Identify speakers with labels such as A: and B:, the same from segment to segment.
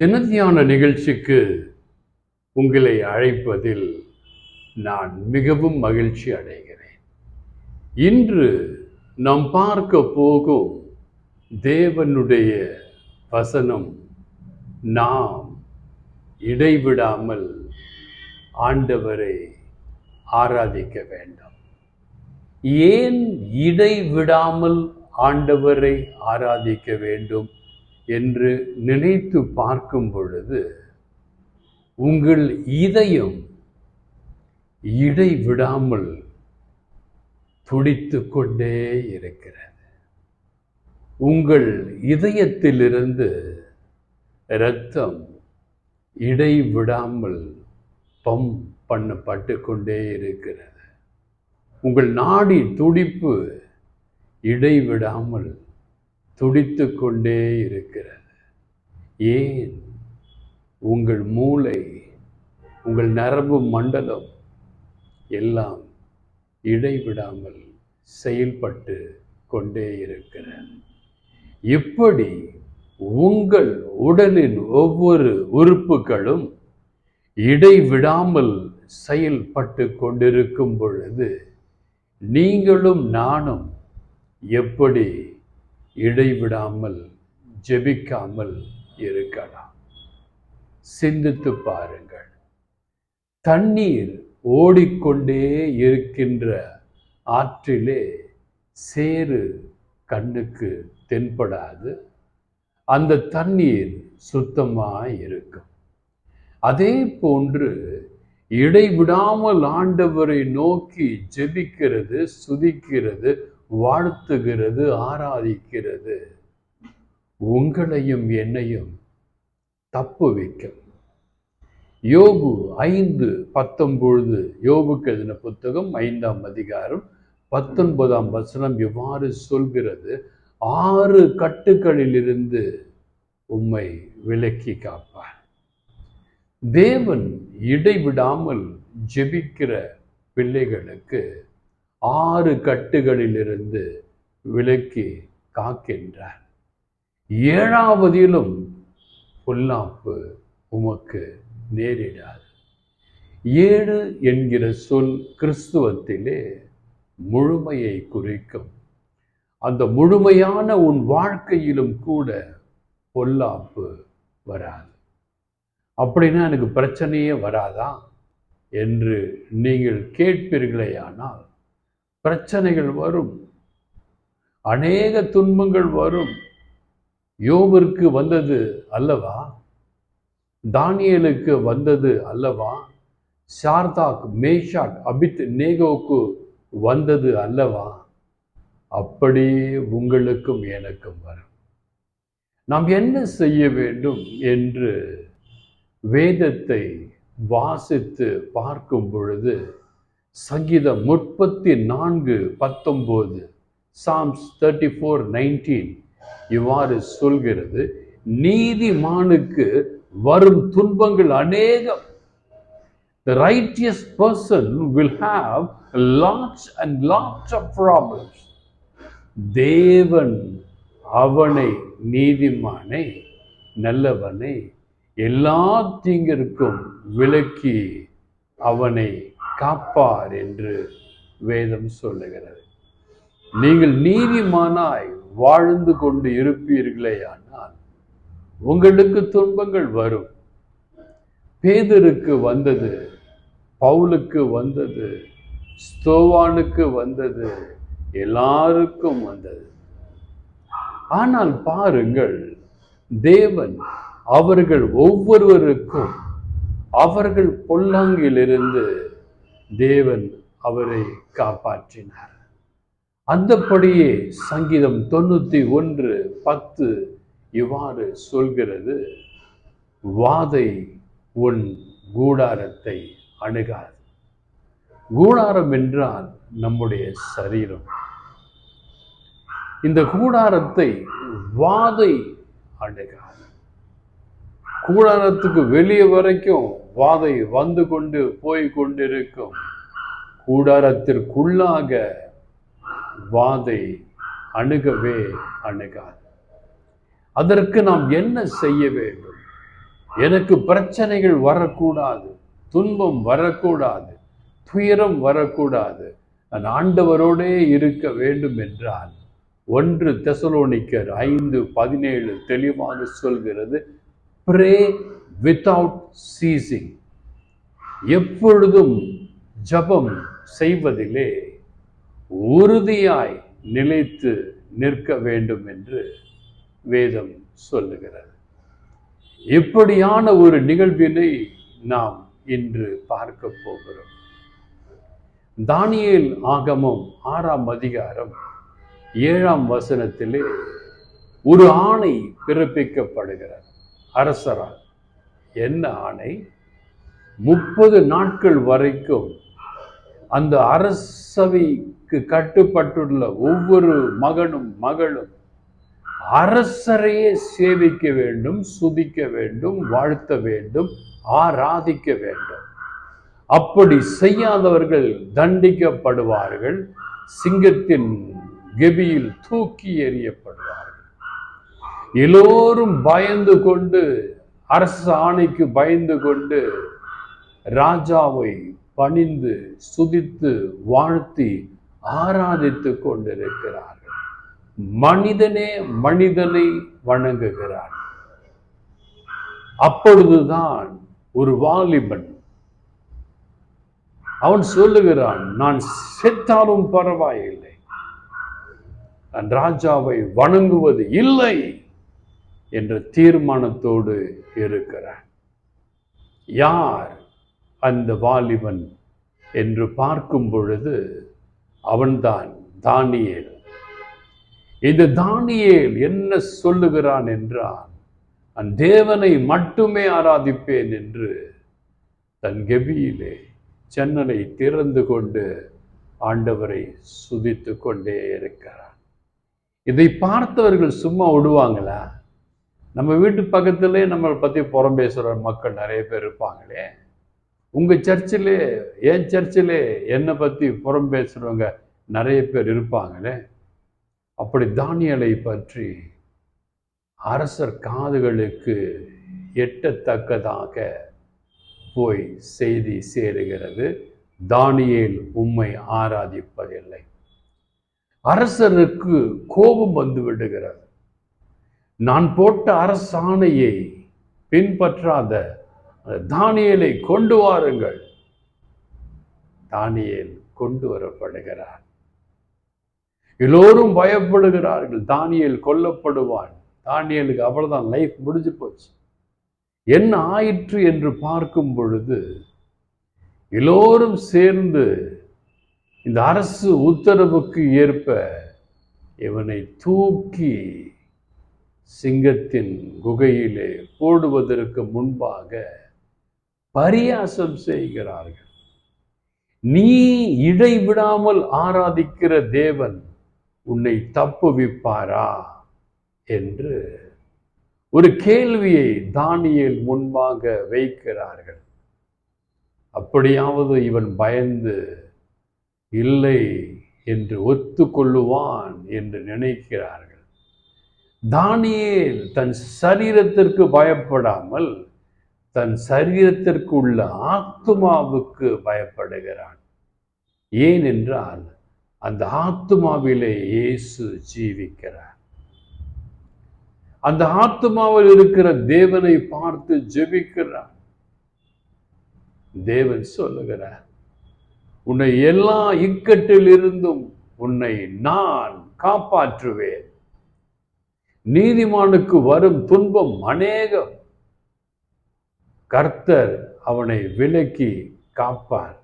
A: தினத்தியான நிகழ்ச்சிக்கு உங்களை அழைப்பதில் நான் மிகவும் மகிழ்ச்சி அடைகிறேன். இன்று நாம் பார்க்க போகும் தேவனுடைய வசனம் நாம் இடைவிடாமல் ஆண்டவரை ஆராதிக்க வேண்டும். ஏன் இடைவிடாமல் ஆண்டவரை ஆராதிக்க வேண்டும்? என்று நினைத்து பார்க்கும் பொழுது உங்கள் இதயம் இடைவிடாமல் துடித்து கொண்டே இருக்கிறது. உங்கள் இதயத்திலிருந்து இரத்தம் இடைவிடாமல் பம் பண்ணப்பட்டு கொண்டே இருக்கிறது. உங்கள் நாடி துடிப்பு இடைவிடாமல் துடித்து கொண்டே இருக்கிறது. ஏன்? உங்கள் மூளை உங்கள் நரம்பு மண்டலம் எல்லாம் இடைவிடாமல் செயல்பட்டு கொண்டே இருக்கிறது. இப்படி உங்கள் உடலின் ஒவ்வொரு உறுப்புகளும் இடைவிடாமல் செயல்பட்டு கொண்டிருக்கும் பொழுது நீங்களும் நானும் எப்படி இடைவிடாமல் ஜெபிக்காமல் இருக்கலாம். சிந்தித்து பாருங்கள். தண்ணீர் ஓடிக்கொண்டே இருக்கின்ற ஆற்றிலே சேறு கண்ணுக்கு தென்படாது. அந்த தண்ணீர் சுத்தமாக இருக்கும். அதே போன்று இடைவிடாமல் ஆண்டவரை நோக்கி ஜெபிக்கிறது சுதிக்கிறது வாழ்த்துகிறது ஆராதிக்கிறது. உங்களையும் என்னையும் தப்பு வைக்கும் யோபு ஐந்து பத்தொன்பொழுது யோபுக்கு எழுதின புத்தகம் ஐந்தாம் அதிகாரம் பத்தொன்பதாம் வசனம் இவ்வாறு சொல்கிறது? ஆறு கட்டுக்களிலிருந்து உம்மை விலக்கி காப்பார். தேவன் இடைவிடாமல் ஜெபிக்கிற பிள்ளைகளுக்கு ஆறு கட்டுகளிலிருந்து விலக்கி காக்கின்றார். ஏழாவதிலும் பொல்லாப்பு உமக்கு நேரிடாது. ஏழு என்கிற சொல் கிறிஸ்துவத்திலே முழுமையை குறிக்கும். அந்த முழுமையான உன் வாழ்க்கையிலும் கூட பொல்லாப்பு வராது. அப்படின்னா எனக்கு பிரச்சனையே வராதா? என்று நீங்கள் கேட்பீர்களே ஆனால் பிரச்சனைகள் வரும். அநேக துன்பங்கள் வரும். யோபிற்கு வந்தது அல்லவா? தானியலுக்கு வந்தது அல்லவா? சார்தாக் மேஷாக் அபித் நேகோக்கு வந்தது அல்லவா? அப்படியே உங்களுக்கும் எனக்கும் வரும். நாம் என்ன செய்ய வேண்டும் என்று வேதத்தை வாசித்து பார்க்கும் பொழுது சங்கீதம் முப்பத்தி நான்கு பத்தொம்போது சாம்ஸ் தேர்ட்டி ஃபோர் நைன்டீன் இவ்வாறு சொல்கிறது நீதிமானுக்கு வரும் துன்பங்கள் அநேகம். The righteous person will have lots and lots of problems தேவன் அவனை நீதிமானை நல்லவனை எல்லா தீங்கிற்கும் விலக்கி அவனை காப்பார் என்று வேதம் சொல்லுகிறது. நீங்கள் நீதிமானாய் வாழ்ந்து கொண்டு இருப்பீர்களே ஆனால் உங்களுக்கு துன்பங்கள் வரும். பேதருக்கு வந்தது பவுலுக்கு வந்தது ஸ்தோவானுக்கு வந்தது எல்லாருக்கும் வந்தது. ஆனால் பாருங்கள் தேவன் அவர்கள் ஒவ்வொருவருக்கும் அவர்கள் பொல்லாங்கிலிருந்து தேவன் அவரை காப்பாற்றினார். அந்தப்படியே சங்கீதம் தொண்ணூத்தி ஒன்று பத்து இவ்வாறு சொல்கிறது. வாதை உன் கூடாரத்தை அணுகாது. கூடாரம் என்றால் நம்முடைய சரீரம். இந்த கூடாரத்தை வாதை அணுகாது. கூடாரத்துக்கு வெளியே வரைக்கும் பாதை வந்து கொண்டு போய் கொண்டிருக்கும். கூடாரத்திற்குள்ளாக வாதை அணுகவே அணுகாது. அதற்கு நாம் என்ன செய்ய வேண்டும்? எனக்கு பிரச்சனைகள் வரக்கூடாது துன்பம் வரக்கூடாது துயரம் வரக்கூடாது. நான் ஆண்டவரோடே இருக்க வேண்டும் என்றால் ஒன்று தெசலோனிக்கர் ஐந்து பதினேழு தெளிவாக சொல்கிறது ப்ரே வித்தவுட் சீசிங் எப்பொழுதும் ஜபம் செய்வதிலே உறுதியாய் நிலைத்து நிற்க வேண்டும் என்று வேதம் சொல்லுகிறது. இப்படியான ஒரு நிகழ்வினை நாம் இன்று பார்க்க போகிறோம். தானியல் ஆகமம் ஆறாம் அதிகாரம் ஏழாம் வசனத்திலே ஒரு ஆணை பிறப்பிக்கப்படுகிறார் அரசரால். என்ன ஆணை? முப்பது நாட்கள் வரைக்கும் அந்த அரசவைக்கு கட்டுப்பட்டுள்ள ஒவ்வொரு மகனும் மகளும் அரசரையே சேவிக்க வேண்டும் சுதிக்க வேண்டும் வாழ்த்த வேண்டும் ஆராதிக்க வேண்டும். அப்படி செய்யாதவர்கள் தண்டிக்கப்படுவார்கள் சிங்கத்தின் கெபியில் தூக்கி எறியப்படுவார்கள். எல்லோரும் பயந்து கொண்டு அரசு ஆணைக்கு பயந்து கொண்டு ராஜாவை பணிந்து சுதித்து வாழ்த்தி ஆராதித்து கொண்டிருக்கிறார்கள். மனிதனே மனிதனை வணங்குகிறான். அப்பொழுதுதான் ஒரு வாலிபன் அவன் சொல்லுகிறான் நான் செத்தாலும் பரவாயில்லை. நான் ராஜாவை வணங்குவது இல்லை. என்ற தீர்மானத்தோடு இருக்கிறார். யார் அந்த வாலிபன் என்று பார்க்கும் பொழுது அவன்தான் தானியேல். இந்த தானியேல் என்ன சொல்லுகிறான் என்றால் நான் தேவனை மட்டுமே ஆராதிப்பேன் என்று தன் கெபியிலே சென்னனை திறந்து கொண்டு ஆண்டவரை சுதித்து கொண்டே இருக்கிறான். இதை பார்த்தவர்கள் சும்மா விடுவாங்களா நம்ம வீட்டு பக்கத்திலே நம்மளை பற்றி புறம் பேசுகிற மக்கள் நிறைய பேர் இருப்பாங்களே. உங்கள் சர்ச்சிலே என் சர்ச்சிலே என்னை பற்றி புறம் பேசுகிறவங்க நிறைய பேர் இருப்பாங்களே. அப்படி தானியலை பற்றி அரசர் காதுகளுக்கு எட்டத்தக்கதாக போய் செய்தி சேருகிறது. தானியேல் உம்மை ஆராதிப்பதில்லை. அரசருக்கு கோபம் வந்து விடுகிறது. நான் போட்ட அரசாணையை பின்பற்றாத தானியலை கொண்டு வாருங்கள். தானியல் கொண்டு வரப்படுகிறார் எல்லோரும் பயப்படுகிறார்கள் தானியல் கொல்லப்படுவான். தானியலுக்கு அவ்வளவுதான் லைஃப் முடிஞ்சு போச்சு. என்ன ஆயிற்று என்று பார்க்கும் பொழுது எல்லோரும் சேர்ந்து இந்த அரசு உத்தரவுக்கு ஏற்ப இவனை தூக்கி சிங்கத்தின் குகையிலே போடுவதற்கு முன்பாக பரியாசம் செய்கிறார்கள். நீ இடைவிடாமல் ஆராதிக்கிற தேவன் உன்னை தப்புவிப்பாரா? என்று ஒரு கேள்வியை தானியல் முன்பாக வைக்கிறார்கள். அப்படியாவது இவன் பயந்து இல்லை என்று ஒத்துக்கொள்ளுவான் என்று நினைக்கிறார்கள். தானியேல் தன் சரீரத்திற்கு பயப்படாமல் தன் சரீரத்திற்கு உள்ள ஆத்துமாவுக்கு பயப்படுகிறான். ஏன் என்றால் அந்த ஆத்துமாவிலே இயேசு ஜீவிக்கிறார். அந்த ஆத்மாவில் இருக்கிற தேவனை பார்த்து ஜெபிக்கிறான் தேவன் சொல்லுகிறார் உன்னை எல்லா இக்கட்டில் இருந்தும் உன்னை நான் காப்பாற்றுவேன். நீதிமானுக்கு வரும் துன்பம் அநேகம். கர்த்தர் அவனை விலக்கி காப்பார்.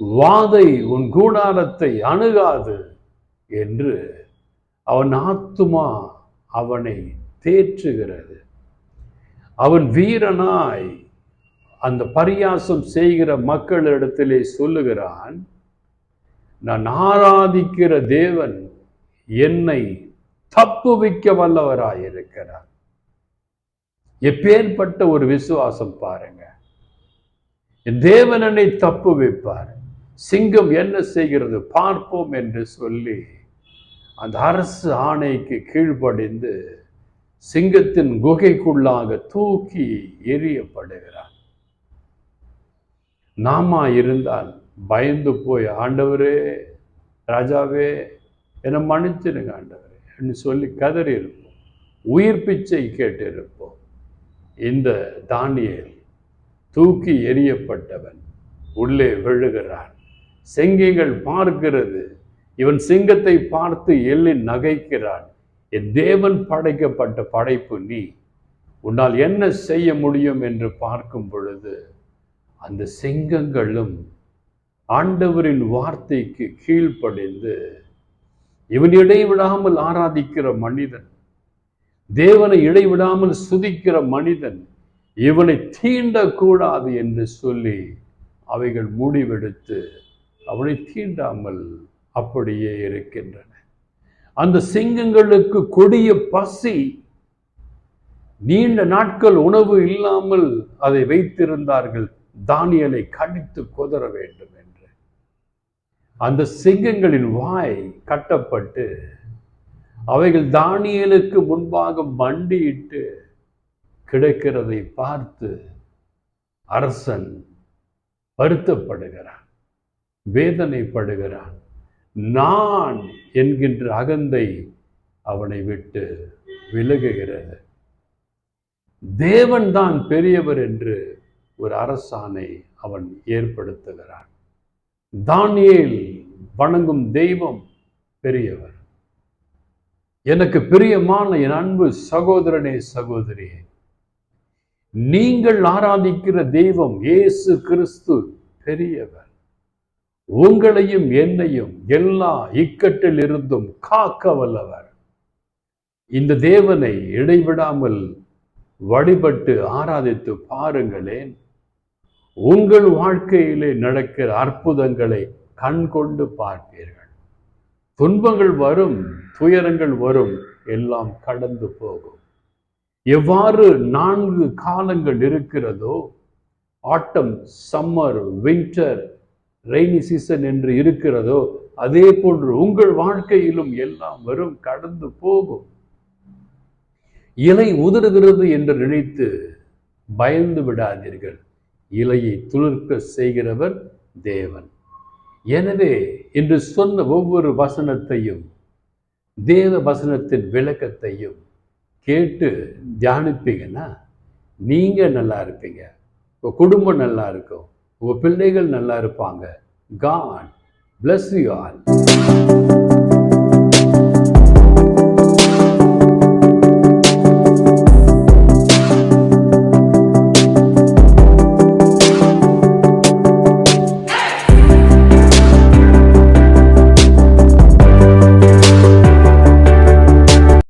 A: வாதை உன் கூடாரத்தை அணுகாது என்று அவன் ஆத்துமா அவனை தேற்றுகிறது. அவன் வீரனாய் அந்த பரியாசம் செய்கிற மக்களிடத்திலே சொல்லுகிறான் நான் ஆராதிக்கிற தேவன் என்னை தப்புவிக்க வல்லவராயிருக்கிறார். எப்பேற்பட்ட ஒரு விசுவாசம் பாருங்க. என் தேவன் தப்பு வைப்பார். சிங்கம் என்ன செய்கிறது பார்ப்போம் என்று சொல்லி அந்த அரசு ஆணைக்கு கீழ்ப்படிந்து சிங்கத்தின் குகைக்குள்ளாக தூக்கி எரியப்படுகிறார் நாமா இருந்தால் பயந்து போய் ஆண்டவரே ராஜாவே என்னை மன்னிச்சிருங்க ஆண்டவர். சொல்லி கதறி இருப்போம் உயிர் பிச்சை கேட்டு இருப்போம் இந்த தானியல் தூக்கி எரியப்பட்டவன் உள்ளே விழுகிறான். செங்கிகள் பார்க்கிறது. இவன் சிங்கத்தை பார்த்து எள்ளி நகைக்கிறான். என் தேவன் படைக்கப்பட்ட படைப்பு நீ. உன்னால் என்ன செய்ய முடியும் என்று பார்க்கும் பொழுது அந்த சிங்கங்களும் ஆண்டவரின் வார்த்தைக்கு கீழ்ப்படிந்து இவன் இடைவிடாமல் ஆராதிக்கிற மனிதன் தேவனை இடைவிடாமல் சுதிக்கிற மனிதன் இவனை தீண்டக்கூடாது என்று சொல்லி அவைகள் முடிவெடுத்து அவனை தீண்டாமல் அப்படியே இருக்கின்றன. அந்த சிங்கங்களுக்கு கொடிய பசி நீண்ட நாட்கள் உணவு இல்லாமல் அதை வைத்திருந்தார்கள். தானியலை கடித்து கொதற வேண்டும். அந்த சிங்கங்களின் வாய் கட்டப்பட்டு அவைகள் தானியலுக்கு முன்பாக மண்டியிட்டு கிடக்கிறதை பார்த்து அரசன் வருத்தப்படுகிறான் வேதனைப்படுகிறான். நான் என்கின்ற அகந்தை அவனை விட்டு விலகுகிறது. தேவன்தான் பெரியவர் என்று ஒரு அரசாணை அவன் ஏற்படுத்துகிறான். தானியேல் வணங்கும் தெய்வம் பெரியவர். எனக்கு பிரியமான என் அன்பு சகோதரனே சகோதரியே நீங்கள் ஆராதிக்கிற தெய்வம் இயேசு கிறிஸ்து பெரியவர். உங்களையும் என்னையும் எல்லா இக்கட்டில் இருந்தும் காக்க வல்லவர். இந்த தேவனை இடைவிடாமல் வழிபட்டு ஆராதித்து பாருங்களேன். உங்கள் வாழ்க்கையிலே நடக்கிற அற்புதங்களை கண் கொண்டு பார்ப்பீர்கள். துன்பங்கள் வரும் துயரங்கள் வரும் எல்லாம் கடந்து போகும். எவ்வாறு நான்கு காலங்கள் இருக்கிறதோ autumn summer winter rainy season என்று இருக்கிறதோ அதே போன்று உங்கள் வாழ்க்கையிலும் எல்லாம் வரும் கடந்து போகும். இலை உதிர்கிறது என்று நினைத்து பயந்து விடாதீர்கள். இலையை துளிர்க்க செய்கிறவர் தேவன். எனவே என்று சொன்ன ஒவ்வொரு வசனத்தையும் தேவ வசனத்தின் விளக்கத்தையும் கேட்டு தியானிப்பீங்கன்னா நீங்கள் நல்லா இருப்பீங்க. உங்கள் குடும்பம் நல்லா இருக்கும். உங்கள் பிள்ளைகள் நல்லா இருப்பாங்க. God bless you all